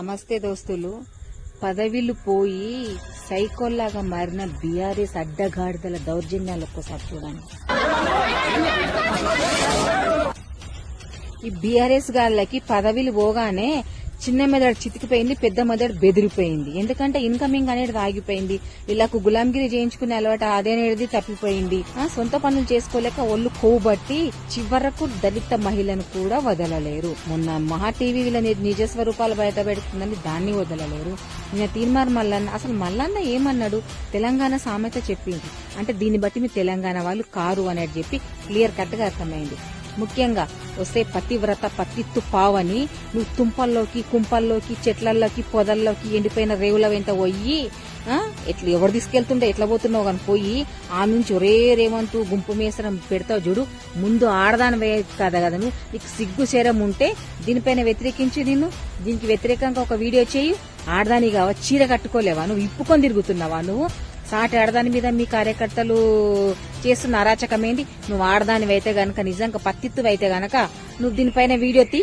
నమస్తే దోస్తులు. పదవిలు పోయి సైకోల్లాగా మారిన బీఆర్ఎస్ అడ్డగాడిదల దౌర్జన్యాలు ఒక్కసారి చూడండి. ఈ బీఆర్ఎస్ గాళ్ళకి పదవిలు పోగానే చిన్న మెదడు చితికిపోయింది పెద్ద మెదడు బెదిరిపోయింది. ఎందుకంటే ఇన్కమింగ్ అనేది ఆగిపోయింది. వీళ్ళకు గులాంగిరి చేయించుకునే అలవాటు అదేనేది తప్పిపోయింది. సొంత పనులు చేసుకోలేక ఒళ్ళు కోబట్టి చివరకు దళిత మహిళను కూడా వదలలేరు. మొన్న మహా టీవీ వీళ్ళ ని- నిజ స్వరూపాలు బయట పెడుతుందని దాన్ని వదలలేరు. నిన్న తీర్మార్ మల్లన్న అసలు మల్లన్న ఏమన్నాడు? తెలంగాణ సామెత చెప్పింది. అంటే దీన్ని బట్టి మీ తెలంగాణ వాళ్ళు కారు అనేది చెప్పి క్లియర్ కట్గా అర్థమైంది. ముఖ్యంగా వస్తే పతివ్రత పత్తిత్తు పావని. నువ్వు తుంపల్లోకి కుంపల్లోకి చెట్లల్లోకి పొదల్లోకి ఎండిపోయిన రేవుల వెంట పోయి ఎట్లా ఎవరు తీసుకెళ్తుండే ఎట్లా పోతున్నావు కానీ పోయి ఆ నుంచి ఒరే రేవంతు గుంపు మేసరం పెడతావు చూడు ముందు ఆడదాని కదా కదా నువ్వు. నీకు సిగ్గు శరం ఉంటే దీనిపైన వ్యతిరేకించి నిన్ను. దీనికి వ్యతిరేకంగా ఒక వీడియో చేయి. ఆడదాని కావా చీర కట్టుకోలేవా నువ్వు? ఇప్పుకొని తిరుగుతున్నావా నువ్వు? సాటి ఆడదాని మీద మీ కార్యకర్తలు చేస్తున్న అరాచకమేంది? నువ్వు ఆడదానివైతే అయితే గనక నిజంగా పత్తిత్తు అయితే గనక నువ్వు దీనిపైన వీడియో తీ.